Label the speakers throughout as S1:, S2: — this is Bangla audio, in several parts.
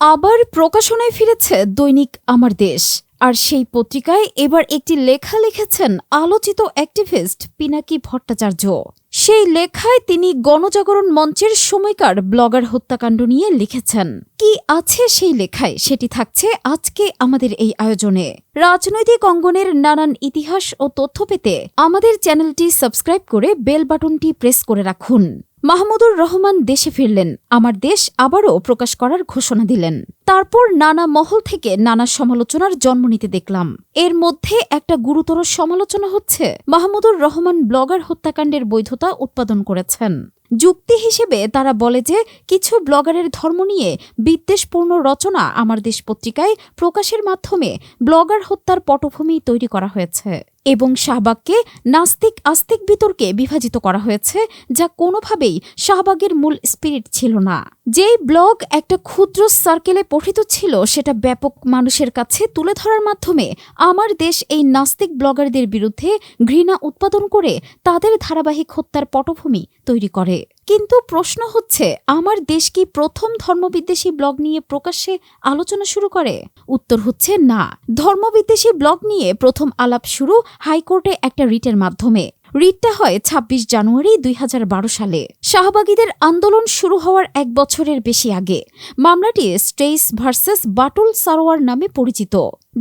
S1: আবার প্রকাশনায় ফিরেছে দৈনিক আমার দেশ। আর সেই পত্রিকায় এবার একটি লেখা লিখেছেন আলোচিত অ্যাক্টিভিস্ট পিনাকি ভট্টাচার্য। সেই লেখায় তিনি গণজাগরণ মঞ্চের সময়কার ব্লগার হত্যাকাণ্ড নিয়ে লিখেছেন। কি আছে সেই লেখায়? সেটি থাকছে আজকে আমাদের এই আয়োজনে। রাজনৈতিক অঙ্গনের নানান ইতিহাস ও তথ্য পেতে আমাদের চ্যানেলটি সাবস্ক্রাইব করে বেল বাটনটি প্রেস করে রাখুন। মাহমুদুর রহমান দেশে ফিরলেন। আমার দেশ আবারও প্রকাশ করার ঘোষণা দিলেন। তারপর নানা মহল থেকে নানা সমালোচনার জন্ম নিতে দেখলাম। এর মধ্যে একটা গুরুতর সমালোচনা হচ্ছে, মাহমুদুর রহমান ব্লগার হত্যাকাণ্ডের বৈধতা উৎপাদন করেছেন। যুক্তি হিসেবে তারা বলে যে, কিছু ব্লগারের ধর্ম নিয়ে বিদ্বেষপূর্ণ রচনা আমার দেশ পত্রিকায় প্রকাশের মাধ্যমে ব্লগার হত্যার পটভূমি তৈরি করা হয়েছে। এবং শাহবাগকে নাস্তিক আস্তিক বিতর্কে বিভাজিত করা হয়েছে, যা কোনোভাবেই শাহবাগের মূল স্পিরিট ছিল না। যেই ব্লগ একটা ক্ষুদ্র সার্কেলে পঠিত ছিল, সেটা ব্যাপক মানুষের কাছে তুলে ধরার মাধ্যমে আমার দেশ এই নাস্তিক ব্লগারদের বিরুদ্ধে ঘৃণা উৎপাদন করে তাদের ধারাবাহিক হত্যার পটভূমি তৈরি করে। কিন্তু প্রশ্ন হচ্ছে, আমার দেশ কি প্রথম ধর্মবিদ্বেষী ব্লগ নিয়ে প্রকাশ্যে আলোচনা শুরু করে? উত্তর হচ্ছে না। ধর্মবিদ্বেষী ব্লগ নিয়ে প্রথম আলাপ শুরু হাইকোর্টে একটা রিটের মাধ্যমে। রিটটা হয় ২৬ জানুয়ারি দুই হাজার বারো সালে। শাহবাগীদের আন্দোলন শুরু হওয়ার এক বছরের বেশি আগে। মামলাটি স্টেইস ভার্সেস বাটুল সারোয়ার নামে পরিচিত।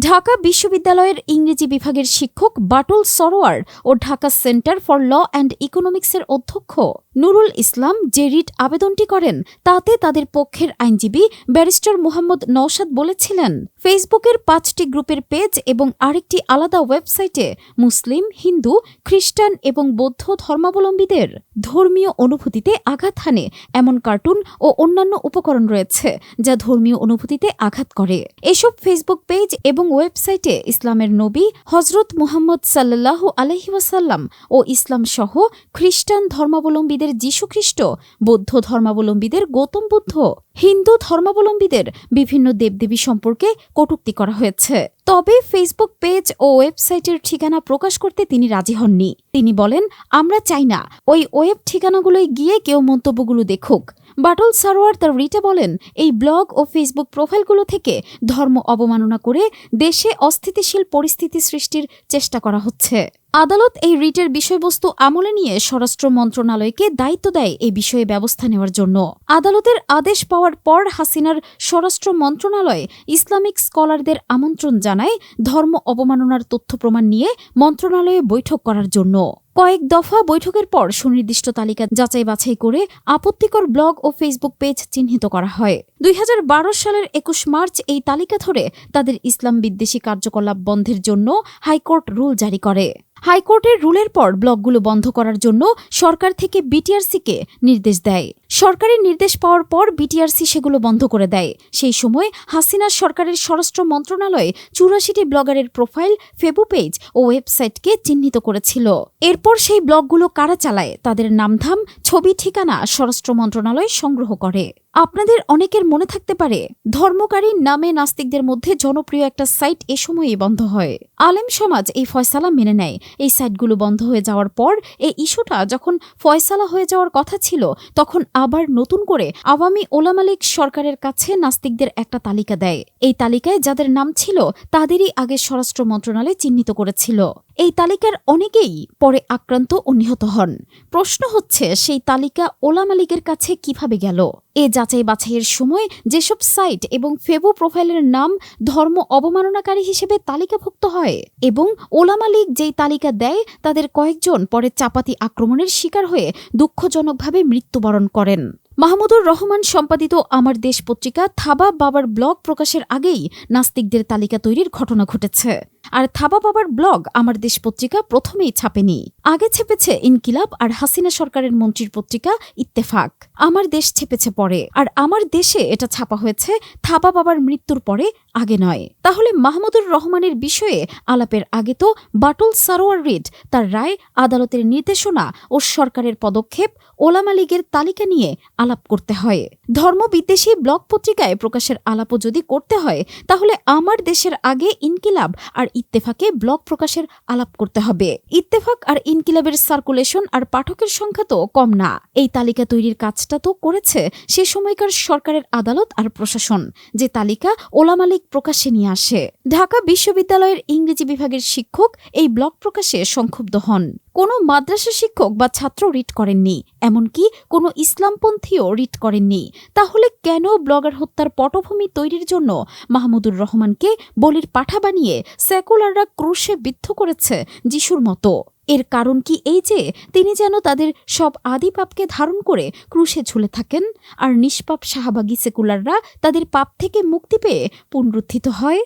S1: ঢাকা বিশ্ববিদ্যালয়ের ইংরেজি বিভাগের শিক্ষক বাটুল সরোয়ার ও Dhaka centre for law and ইকোনমিক্সের অধ্যক্ষ নুরুল ইসলাম যে রিট আবেদনটি করেন, তাতে তাদের পক্ষের আইনজীবী ব্যারিস্টার মোহাম্মদ নওশাদ বলেছিলেন, ফেসবুকের পাঁচটি গ্রুপের পেজ এবং আরেকটি আলাদা ওয়েবসাইটে মুসলিম, হিন্দু, খ্রিস্টান এবং বৌদ্ধ ধর্মাবলম্বীদের ধর্মীয় অনুভূতিতে আঘাত হানে, এমন কার্টুন ও অন্যান্য উপকরণ রয়েছে যা ধর্মীয় অনুভূতিতে আঘাত করে। এসব ফেসবুক পেজ এবং ওয়েবসাইটে ইসলামের নবী হজরত মুহাম্মদ সাল্লাহ আলহি ওয়াসাল্লাম ও ইসলাম সহ খ্রিস্টান ধর্মাবলম্বীদের যীশুখ্রিস্ট, বৌদ্ধ ধর্মাবলম্বীদের গৌতম বুদ্ধ, হিন্দু ধর্মাবলম্বীদের বিভিন্ন দেবদেবী সম্পর্কে কটূক্তি করা হয়েছে। তবে ফেসবুক পেজ ও ওয়েবসাইটের ঠিকানা প্রকাশ করতে তিনি রাজি হননি। তিনি বলেন, আমরা চাই না। ওই ওয়েব ঠিকানাগুলোয় গিয়ে কেউ মন্তব্যগুলো দেখুক। বাটল সারোয়ার তার রিটে বলেন, এই ব্লগ ও ফেসবুক প্রোফাইলগুলো থেকে ধর্ম অবমাননা করে দেশে অস্থিতিশীল পরিস্থিতি সৃষ্টির চেষ্টা করা হচ্ছে। আদালত এই রিটের বিষয়বস্তু আমলে নিয়ে স্বরাষ্ট্র মন্ত্রণালয়কে দায়িত্ব দেয় এই বিষয়ে ব্যবস্থা নেওয়ার জন্য। আদালতের আদেশ পাওয়ার পর হাসিনার স্বরাষ্ট্র মন্ত্রণালয় ইসলামিক স্কলারদের আমন্ত্রণ জানায় ধর্ম অবমাননার তথ্য প্রমাণ নিয়ে মন্ত্রণালয়ে বৈঠক করার জন্য। কয়েক দফা বৈঠকের পর সুনির্দিষ্ট তালিকা যাচাই বাছাই করে আপত্তিকর ব্লগ ও ফেসবুক পেজ চিহ্নিত করা হয়। দুই হাজার বারো সালের একুশ মার্চ এই তালিকা ধরে তাদের ইসলাম বিদ্বেষী কার্যকলাপ বন্ধের জন্য হাইকোর্ট রুল জারি করে। হাইকোর্টের রুলের পর ব্লকগুলো বন্ধ করার জন্য সরকার থেকে বিটিআরসিকে নির্দেশ দেয়। সরকারি নির্দেশ পাওয়ার পর বিটিআরসি সেগুলো বন্ধ করে দেয়। সেই সময় হাসিনার সরকারের স্বরাষ্ট্র মন্ত্রণালয়ে চুরাশিটি ব্লগারের প্রোফাইল ফেবু পেজ ও ওয়েবসাইটকে চিহ্নিত করেছিল। এরপর সেই ব্লগগুলো কারা চালায়, তাদের নামধাম, ছবি ঠিকানা স্বরাষ্ট্র মন্ত্রণালয় সংগ্রহ করে। আপনাদের অনেকের মনে থাকতে পারে, ধর্মকারী নামে নাস্তিকদের মধ্যে জনপ্রিয় একটা সাইট এ সময়ে বন্ধ হয়। আলেম সমাজ এই ফয়সালা মেনে নেয়। এই সাইটগুলো বন্ধ হয়ে যাওয়ার পর এই ইস্যুটা যখন ফয়সালা হয়ে যাওয়ার কথা ছিল, তখন আবার নতুন করে আওয়ামী ওলামালিক সরকারের কাছে নাস্তিকদের একটা তালিকা দেয়। এই তালিকায় যাদের নাম ছিল, তাদেরই আগে স্বরাষ্ট্র মন্ত্রণালয় চিহ্নিত করেছিল। এই তালিকার অনেকেই পরে আক্রান্ত ও নিহত হন। প্রশ্ন হচ্ছে, সেই তালিকা ওলা মালিকের কাছে কীভাবে গেল? এ যাচাই বাছাইয়ের সময় যেসব সাইট এবং ফেবো প্রোফাইলের নাম ধর্ম অবমাননাকারী হিসেবে তালিকাভুক্ত হয় এবং ওলা মালিক যেই তালিকা দেয়, তাদের কয়েকজন পরে চাপাতি আক্রমণের শিকার হয়ে দুঃখজনকভাবে মৃত্যুবরণ করেন। মাহমুদুর রহমান সম্পাদিত আমার দেশ পত্রিকা থাবা বাবার ব্লগ প্রকাশের আগেই নাস্তিকদের তালিকা তৈরির ঘটনা ঘটেছে। আর থাবা বাবার ব্লগ আমার দেশ পত্রিকা প্রথমেই ছাপেনি। আগে ছেপেছে ইনকিলাব আর হাসিনা সরকারের মন্ত্রীর পত্রিকা ইত্তেফাক। আমার দেশ ছেপেছে পরে, আর আমার দেশে এটা ছাপা হয়েছে থাবা বাবার মৃত্যুর পরে আগে নয়। তাহলে মাহমুদুর রহমানের বিষয়ে আলাপের আগে তো বাটুল সারোয়ার রিড তার রায়, আদালতের নির্দেশনা ও সরকারের পদক্ষেপ ওলামা লীগের তালিকা নিয়ে আলাপ করতে হয়। ধর্ম ধর্মবিদ্বেষী ব্লগ পত্রিকায় প্রকাশের আলাপও যদি করতে হয়, তাহলে আমার দেশের আগে ইনকিলাব আর ইত্তেফাকে ব্লগ প্রকাশের আলাপ করতে হবে। ইত্তেফাক আর ইনকিলাবের সার্কুলেশন আর পাঠকের সংখ্যা তো কম না। এই তালিকা তৈরির কাজটা তো করেছে সে সময়কার সরকারের আদালত আর প্রশাসন। যে তালিকা ওলা মালিক প্রকাশে নিয়ে আসে। ঢাকা বিশ্ববিদ্যালয়ের ইংরেজি বিভাগের শিক্ষক এই ব্লগ প্রকাশে সংক্ষুব্ধ হন। কোনো মাদ্রাসা শিক্ষক বা ছাত্র রিট করেননি। এমনকি কোনো ইসলামপন্থীও রিট করেননি। তাহলে কেন ব্লগার হত্যার পটভূমি তৈরির জন্য মাহমুদুর রহমানকে বলির পাঠা বানিয়ে সেকুলাররা ক্রুশে বিদ্ধ করেছে যিশুর মতো? এর কারণ কি এই যে, তিনি যেন তাদের সব আদি পাপকে ধারণ করে ক্রুশে ঝুলে থাকেন, আর নিষ্পাপ শাহবাগী সেকুলাররা তাদের পাপ থেকে মুক্তি পেয়ে পুনরুত্থিত হয়।